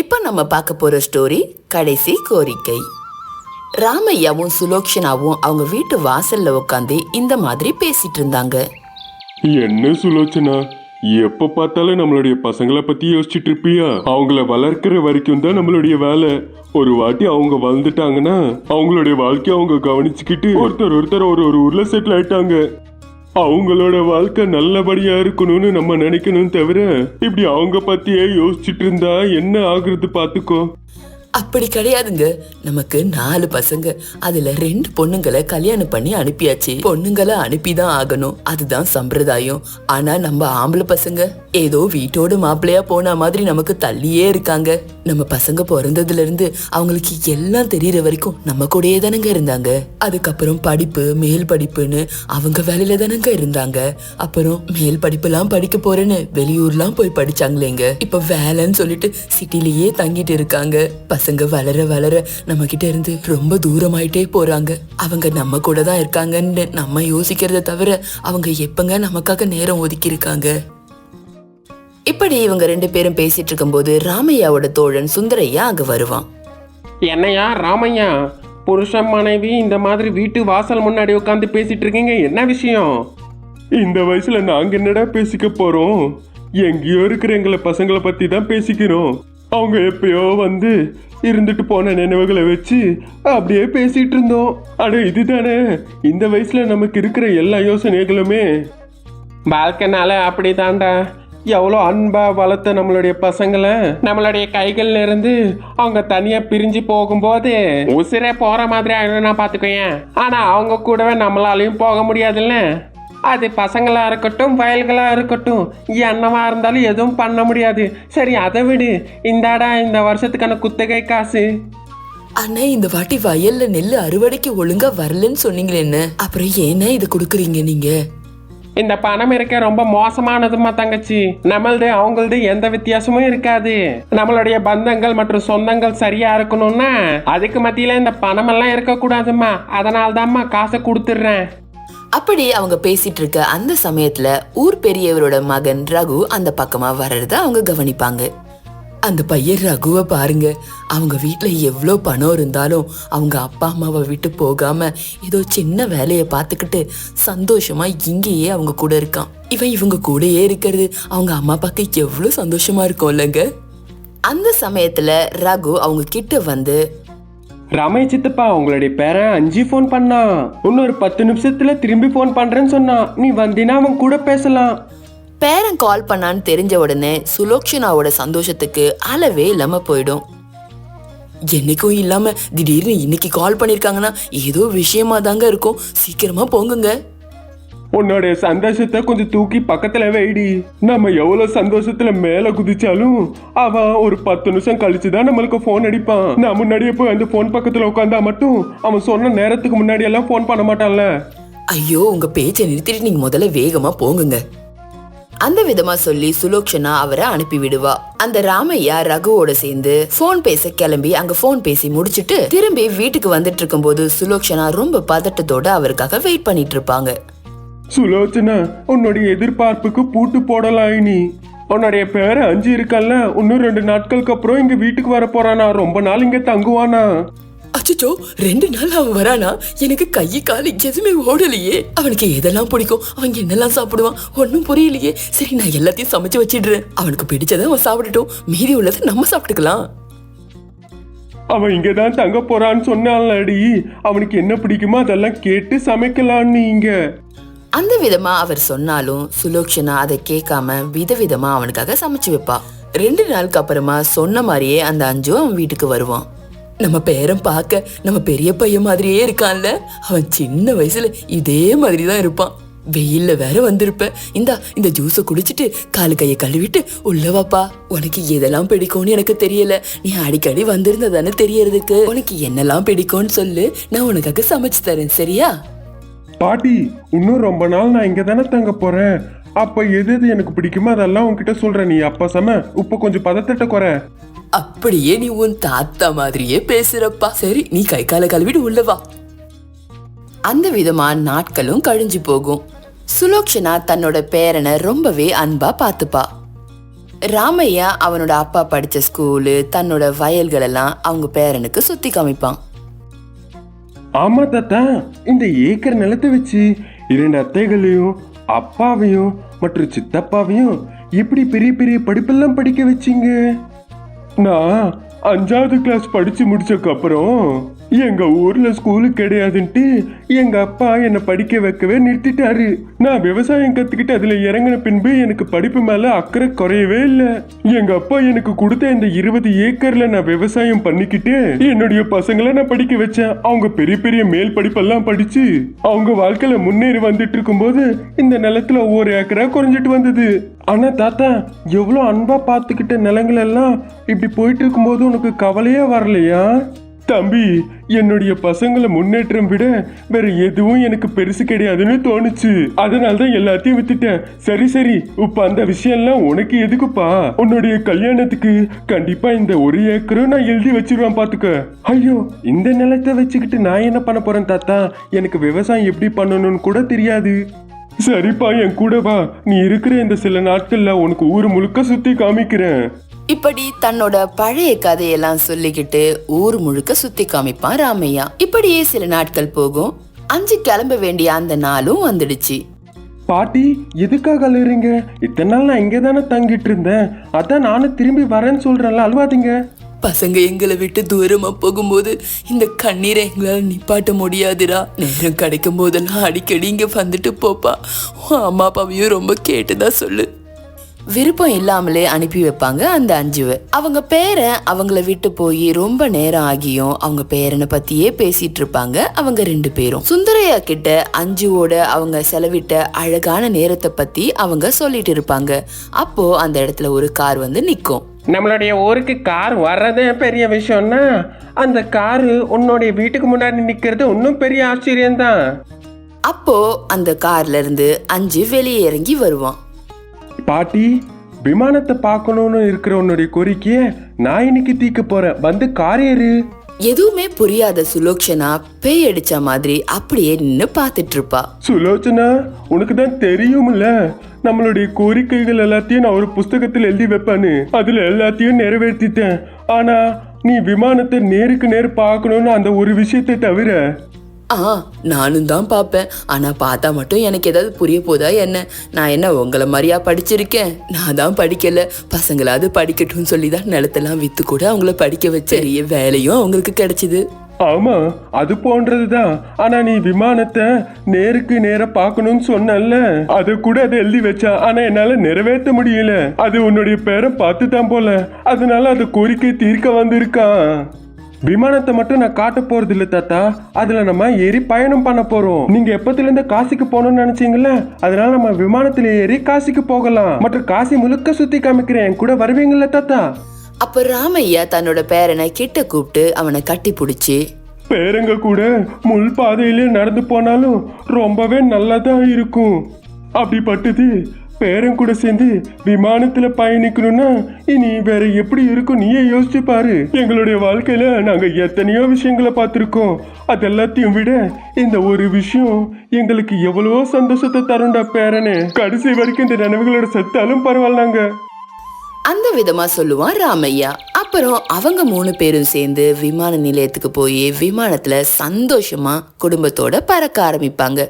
இப்போ நம்ம பார்க்க போற ஸ்டோரி கடைசி கோரிக்கை. ராமையாவும் சுலோக்ஷனாவும் அவங்க வீட்டு வாசல்ல உட்காந்து இந்த மாதிரி பேசிட்டு இருந்தாங்க. என்ன சுலோச்சனா? எப்ப பார்த்தாலும் நம்மளுடைய பசங்களை பத்தி யோசிச்சுட்டு இருப்பியா? அவங்கள வளர்க்கிற வரைக்கும் தான் நம்மளுடைய வேலை. ஒரு வாட்டி அவங்க வளர்ந்துட்டாங்கன்னா அவங்களுடைய வாழ்க்கையை அவங்க கவனிச்சுக்கிட்டு ஒருத்தர் ஒருத்தர் ஒரு ஒரு ஊர்ல செட்டில் ஆயிட்டாங்க. அவங்களோட வாழ்க்கை நல்லபடியா இருக்கணும்னு நம்ம நினைக்கணும் தவிர இப்படி அவங்க பத்தியே யோசிச்சுட்டு இருந்தா என்ன ஆகுறது பாத்துக்கோ. அப்படி கிடையாதுங்க. நமக்கு நாலு பசங்க. அதுல ரெண்டு பொண்ணுங்களை கல்யாணம் பண்ணி அனுப்பியாச்சு. பொண்ணுங்களை அனுப்பிதான் ஆகணும். அதுதான் சம்பிரதாயம். ஆனா நம்ம ஆம்பளை பசங்க ஏதோ வீட்டோட மாப்பிள்ளையா போன மாதிரி நமக்கு தள்ளியே இருக்காங்க. நம்ம பசங்க பிறந்ததுல இருந்து அவங்களுக்கு எல்லாம் தெரியற வரைக்கும் நம்ம கூடயே தானங்க இருந்தாங்க. அதுக்கப்புறம் படிப்பு மேல் படிப்புன்னு அவங்க வேலையில தானங்க இருந்தாங்க. அப்புறம் மேல் படிப்புலாம் படிக்க போறேன்னு வெளியூர்லாம் போய் படிச்சாங்களேங்க. இப்ப வேலைன்னு சொல்லிட்டு சிட்டிலேயே தங்கிட்டு இருக்காங்க. பசங்க வளர வளர நம்ம கிட்ட இருந்து ரொம்ப தூரமாயிட்டே போறாங்க. அவங்க நம்ம கூட தான் இருக்காங்கன்னு நம்ம யோசிக்கிறத தவிர அவங்க எப்பங்க நமக்காக நேரம் ஒதுக்கி இருக்காங்க இப்படி இவங்க ரெண்டு பேரும் பேசிட்டு இருக்கும்போது ராமையாவோட தோழன் சுந்தரையா அங்க வருவான். என்னையா ராமையா? புருஷன் மனைவி இந்த மாதிரி வீட்டு வாசல் முன்னாடி உட்காந்து பேசிட்டு இருக்கீங்க என்ன விஷயம்? இந்த வயசுல நாங்க என்னடா பேசிக்க போறோம்? எங்கேயோ இருக்கிற எங்களை பசங்களை பத்தி தான் பேசிக்கிறோம். அவங்க எப்பயோ வந்து இருந்துட்டு போன நினைவுகளை வச்சு அப்படியே பேசிட்டு இருந்தோம். ஆனால் இதுதானே. இந்த வயசுல நமக்கு இருக்கிற எல்லா யோசனைகளுமே. வாழ்க்கைனால அப்படி தாண்டா எவ்வளோ அன்பா வளர்த்த நம்மளுடைய பசங்களை. நம்மளுடைய கைகள்ல இருந்து அவங்க தனியா பிரிஞ்சு போகும்போது உசிரே போற மாதிரி ஆயிடும்னா பாத்துக்கோயேன். ஆனா அவங்க கூடவே நம்மளாலையும் போக முடியாதுல்ல. அது பசங்களா இருக்கட்டும் வயல்களா இருக்கட்டும் என்னவா இருந்தாலும் எதுவும் பண்ண முடியாது. சரி அதை விடு. இந்தாடா இந்த வருஷத்துக்கான குத்தகை காசு. அண்ணா இந்த வாட்டி வயல்ல நெல்லு அறுவடைக்கு ஒழுங்கா வரலன்னு சொன்னீங்களே என்ன? அப்புறம் ஏன்னா இதை கொடுக்குறீங்க நீங்க? இந்த பணம் இருக்க ரொம்ப மோசமானதுமா தங்கச்சி. நம்மளது அவங்களது எந்த வித்தியாசமும் இருக்காது. நம்மளுடைய பந்தங்கள் மற்றும் சொந்தங்கள் சரியா இருக்கணும்னா அதுக்கு மத்தியில இந்த பணம் எல்லாம் இருக்கக்கூடாதும்மா. அதனால தான்மா காசை கொடுத்துட்றேன். அப்படி அவங்க பேசிட்டு இருக்க அந்த சமயத்துல ஊர் பெரியவரோட மகன் ரகு அந்த பக்கமா வர்றத அவங்க கவனிப்பாங்க. அந்த பையன் ரகுவை பாருங்க அவங்க வீட்டில் எவ்வளோ பணம் இருந்தாலும் அவங்க அப்பா அம்மாவை விட்டு போகாம ஏதோ சின்ன வேலையை பார்த்துக்கிட்டு சந்தோஷமா இங்கேயே அவங்க கூட இருக்கான். இவன் இவங்க கூடயே இருக்கிறது அவங்க அம்மா அப்பாக்கு எவ்வளோ சந்தோஷமா இருக்கும் இல்லைங்க? அந்த சமயத்துல ரகு அவங்க கிட்ட வந்து ரமேஷ் சித்தப்பா உங்களுடைய பேரன் அஞ்சு ஃபோன் பண்ணான் இன்னொரு பத்து நிமிஷத்துல திரும்பி ஃபோன் பண்றேன்னு சொன்னான் நீ வந்தீனா அவன் கூட பேசலாம். பேரன் கால் பண்ணான்னு தெரிஞ்ச உடனே சுலோக்ஷனாவோட சந்தோஷத்துக்கு அளவே இல்லாம போயிடும். என்னைக்கும் இல்லாம திடீர்னு இன்னைக்கு கால் பண்ணிருக்காங்கன்னா ஏதோ விஷயமா தாங்க இருக்கும். சீக்கிரமா போங்குங்க. உன்னோடைய சந்தோஷத்தை கொஞ்சம் தூக்கி பக்கத்துல வைடி. நம்ம எவ்வளவு சந்தோஷத்துல மேல குதிச்சாலும் அவன் ஒரு பத்து நிமிஷம் கழிச்சு தான் நம்மளுக்கு ஃபோன் அடிப்பான். நான் முன்னாடியே போய் அந்த ஃபோன் பக்கத்துல உட்காந்தா மட்டும் அவன் சொன்ன நேரத்துக்கு முன்னாடி எல்லாம் ஃபோன் பண்ண மாட்டான்ல. ஐயோ உங்க பேச்சை நிறுத்திட்டு நீங்க முதல்ல வேகமா போங்குங்க. அந்த விதமா சொல்லி சுலோக்ஷனா அவரை அனுப்பி விடுவா. அந்த ராமையா ரகுவோட சேர்ந்து போன் பேச கிளம்பி அங்க போன் பேசி முடிச்சிட்டு திரும்பி வீட்டுக்கு வந்துட்டு இருக்கும்போது சுலோக்ஷனா ரொம்ப பதட்டத்தோட அவருக்காக வெயிட் பண்ணிட்டு இருப்பாங்க. சுலோச்சனா உன்னுடைய எதிர்பார்ப்புக்கு பூட்டு போடலாம் இனி உன்னுடைய பேர அஞ்சு இருக்கல்ல இன்னும் ரெண்டு நாட்களுக்கு அப்புறம் இங்க வீட்டுக்கு வர போறானா ரொம்ப நாள் இங்க தங்குவானா? அச்சோ ரெண்டு நாள் அவன் வரானா? எனக்கு கை கால் எதுவுமே ஓடலையே. அவனுக்கு எதெல்லாம் பிடிக்கும்? அவன் என்னெல்லாம் சாப்பிடுவான்? ஒன்றும் புரியலையே. சரி நான் எல்லாத்தையும் சமைச்சு வச்சிடுறேன். அவனுக்கு பிடிச்சதை அவன் சாப்பிடட்டும். மீதி உள்ளதை நம்ம சாப்பிட்டுக்கலாம். அவன் இங்கதான் தங்க போறான்னு சொன்னான்லடி. அவனுக்கு என்ன பிடிக்குமோ அதெல்லாம் கேட்டு சமைக்கலாம் நீங்க அந்த விதமா அவர் சொன்னாலும் சுலோக்ஷனா அதை கேட்காம விதவிதமா அவனுக்காக சமைச்சு வைப்பா. ரெண்டு நாளுக்கு அப்புறமா சொன்ன மாதிரியே அந்த அஞ்சு அவன் வீட்டுக்கு வருவான். நம்ம பேரன் பார்க்க நம்ம பெரிய பையன் மாதிரியே இருக்கான்ல. அவன் சின்ன வயசுல இதே மாதிரி தான் இருப்பான். வெயில்ல வேற வந்திருப்ப. இந்தா இந்த ஜூஸை குடிச்சிட்டு காலு கையை கழுவிட்டு உள்ளவாப்பா உனக்கு எதெல்லாம் பிடிக்கும்னு எனக்கு தெரியல. நீ அடிக்கடி வந்திருந்ததானே தெரியறதுக்கு. உனக்கு என்னெல்லாம் பிடிக்கும்னு சொல்லு. நான் உனக்காக சமைச்சு தரேன் சரியா? பாட்டி இன்னும் ரொம்ப நாள் நான் இங்கே தானே தங்க போறேன். அப்ப எது எது எனக்கு பிடிக்குமோ அதெல்லாம் உன்கிட்ட சொல்றேன். நீ அப்பா சம உப்ப கொஞ்சம் பதத்தட்ட குறை. அப்படியே நீ உன் தாத்தா மாதிரியே பேசுறப்பா. சரி நீ கை கால கழுவிட்டு உள்ள வா. அந்த விதமா நாட்களும் கழிஞ்சு போகும். சுலோக்ஷனா தன்னோட பேரனை ரொம்பவே அன்பா பார்த்துப்பா. ராமையா அவனோட அப்பா படிச்ச ஸ்கூலு தன்னோட வயல்களெல்லாம் அவங்க பேரனுக்கு சுத்தி காமிப்பான். ஆமா தாத்தா. இந்த ஏக்கர் நிலத்தை வச்சு இரண்டு அத்தைகளையும் அப்பாவையும் மற்றும் சித்தப்பாவையும் எப்படி பெரிய பெரிய படிப்பெல்லாம் படிக்க வச்சீங்க? நான் அஞ்சாவது கிளாஸ் படிச்சு முடிச்சதுக்கு எங்கள் ஊரில் ஸ்கூலு கிடையாதுன்ட்டு எங்கள் அப்பா என்னை படிக்க வைக்கவே நிறுத்திட்டாரு. நான் விவசாயம் கற்றுக்கிட்டு அதில் இறங்கின பின்பு எனக்கு படிப்பு மேலே அக்கறை குறையவே இல்லை. எங்கள் அப்பா எனக்கு கொடுத்த இந்த இருபது ஏக்கரில் நான் விவசாயம் பண்ணிக்கிட்டு என்னுடைய பசங்களை நான் படிக்க வச்சேன். அவங்க பெரிய பெரிய மேல் படிப்பெல்லாம் படித்து அவங்க வாழ்க்கையில் முன்னேறி வந்துட்டு இருக்கும்போது இந்த நிலத்துல ஒவ்வொரு ஏக்கரா குறைஞ்சிட்டு வந்தது. ஆனால் தாத்தா எவ்வளோ அன்பாக பார்த்துக்கிட்ட நிலங்களெல்லாம் இப்படி போயிட்டு இருக்கும்போது உனக்கு கவலையே வரலையா? தம்பி என்னுடைய பசங்களை முன்னேற்றம் விட வேற எதுவும் எனக்கு பெருசு கிடையாதுன்னு தோணுச்சு. அதனால தான் எல்லாத்தையும் வித்துட்டேன். சரி சரி இப்ப அந்த விஷயம்லாம் உனக்கு எதுக்குப்பா? உன்னுடைய கல்யாணத்துக்கு கண்டிப்பா இந்த ஒரு ஏக்கரும் நான் எழுதி வச்சிருவேன் பாத்துக்க. ஐயோ இந்த நிலத்தை வச்சுக்கிட்டு நான் என்ன பண்ண போறேன் தாத்தா? எனக்கு விவசாயம் எப்படி பண்ணணும்னு கூட தெரியாது. சரிப்பா என் கூட வா. நீ இருக்கிற இந்த சில நாட்கள்ல உனக்கு ஊர் முழுக்க சுத்தி காமிக்கிறேன். இப்படி தன்னோட பழைய கதையெல்லாம் சொல்லிக்கிட்டு ஊர் முழுக்க சுத்தி காமிப்பான் ராமையா. இப்படியே சில நாட்கள் போகும். அஞ்சு கிளம்ப வேண்டிய அந்த நாளும் வந்துடுச்சு. பாட்டி எதுக்காக அழுறீங்க? இத்தனை நாள் நான் இங்கே தானே தங்கிட்டு இருந்தேன். அதான் நானும் திரும்பி வரேன்னு சொல்றேன்ல அழுவாதீங்க. பசங்க எங்களை விட்டு தூரமா போகும்போது இந்த கண்ணீரை எங்களால் நிப்பாட்ட முடியாதுடா. நேரம் கிடைக்கும் போதெல்லாம் அடிக்கடி இங்க வந்துட்டு போப்பா. உன் அம்மா அப்பாவையும் ரொம்ப கேட்டுதா சொல்லு. விருப்பம் இல்லாமலே அனுப்பி வைப்பாங்க அந்த அஞ்சுவை. அவங்க பேரன் அவங்கள விட்டு போய் ரொம்ப நேரம் ஆகியும் அவங்க பேரனை பத்தியே பேசிட்டு இருப்பாங்க அவங்க ரெண்டு பேரும். சுந்தரையா கிட்ட அஞ்சுவோட அவங்க செலவிட்ட அழகான நேரத்தை பத்தி அவங்க சொல்லிட்டு இருப்பாங்க. அப்போ அந்த இடத்துல ஒரு கார் வந்து நிக்கும். நம்மளுடைய ஊருக்கு கார் வர்றதே பெரிய விஷயம்னா அந்த காரு உன்னுடைய வீட்டுக்கு முன்னாடி நிக்கிறது இன்னும் பெரிய ஆச்சரியம்தான். அப்போ அந்த கார்ல இருந்து அஞ்சு வெளியே இறங்கி வருவான். பாட்டி விமானத்தை பார்க்கணும்னு இருக்கிற உன்னுடைய கோரிக்கையை நான் இன்னைக்கு தீக்க போறேன். வந்து கார் ஏறு. எதுவுமே புரியாத சுலோக்ஷனா பேய் அடிச்ச மாதிரி அப்படியே நின்னு பார்த்துட்டு இருப்பா சுலோச்சனா உனக்கு தான் தெரியும்ல. நம்மளுடைய கோரிக்கைகள் எல்லாத்தையும் நான் ஒரு புஸ்தகத்தில் எழுதி வைப்பேன்னு. அதுல எல்லாத்தையும் நிறைவேற்றிட்டேன். ஆனா நீ விமானத்தை நேருக்கு நேர் பார்க்கணும்னு அந்த ஒரு விஷயத்தை தவிர ஆ நானும் தான் பார்ப்பேன் ஆனால் பார்த்தா மட்டும் எனக்கு ஏதாவது புரிய போதா என்ன? நான் என்ன உங்களை மாதிரியா படிச்சிருக்கேன்? நான் தான் படிக்கல. பசங்களாவது படிக்கட்டும்னு சொல்லி தான் நிலத்தெல்லாம் விற்று கூட அவங்கள படிக்க வச்ச பெரிய வேலையும் அவங்களுக்கு கிடைச்சிது. ஆமா அது போன்றதுதான். ஆனா நீ விமானத்தை நேருக்கு நேர பார்க்கணும்னு சொன்னல அது கூட அதை எழுதி வச்சா ஆனா என்னால நிறைவேற்ற முடியல. அது உன்னுடைய பேரை பார்த்து தான் போல. அதனால அது கோரிக்கை தீர்க்க வந்திருக்கான். விமானத்தை மட்டும் நான் காட்ட போறது இல்ல தாத்தா. அதுல நம்ம ஏறி பயணம் பண்ண போறோம். நீங்க எப்பத்துல இருந்து காசிக்கு போகணும்னு நினைச்சீங்கல்ல? அதனால நம்ம விமானத்துல ஏறி காசிக்கு போகலாம். மற்றும் காசி முழுக்க சுத்தி காமிக்கிறேன். என் கூட வருவீங்கல்ல தாத்தா? அப்ப ராமையா தன்னோட பேரனை கிட்ட கூப்பிட்டு அவனை கட்டி பிடிச்சி பேரங்க கூட முள் பாதையிலே நடந்து போனாலும் ரொம்பவே நல்லதா இருக்கும். அப்படிப்பட்டது பேரன் கூட சேர்ந்து விமானத்துல பயணிக்கணும்னா இனி வேற எப்படி இருக்கும் நீயே யோசிச்சு பாரு. எங்களுடைய வாழ்க்கையில நாங்க எத்தனையோ விஷயங்களை பார்த்துருக்கோம். அது எல்லாத்தையும் விட இந்த ஒரு விஷயம் எங்களுக்கு எவ்வளவோ சந்தோஷத்தை தரும்டா பேரனே. கடைசி வரைக்கும் இந்த நினைவுகளோட செத்தாலும் பரவாயில்லாங்க. அந்த விதமா சொல்லுவான் ராமையா. அப்புறம் அவங்க மூணு பேரும் சேர்ந்து விமான நிலையத்துக்கு போய் விமானத்துல சந்தோஷமா குடும்பத்தோட பறக்க ஆரம்பிப்பாங்க.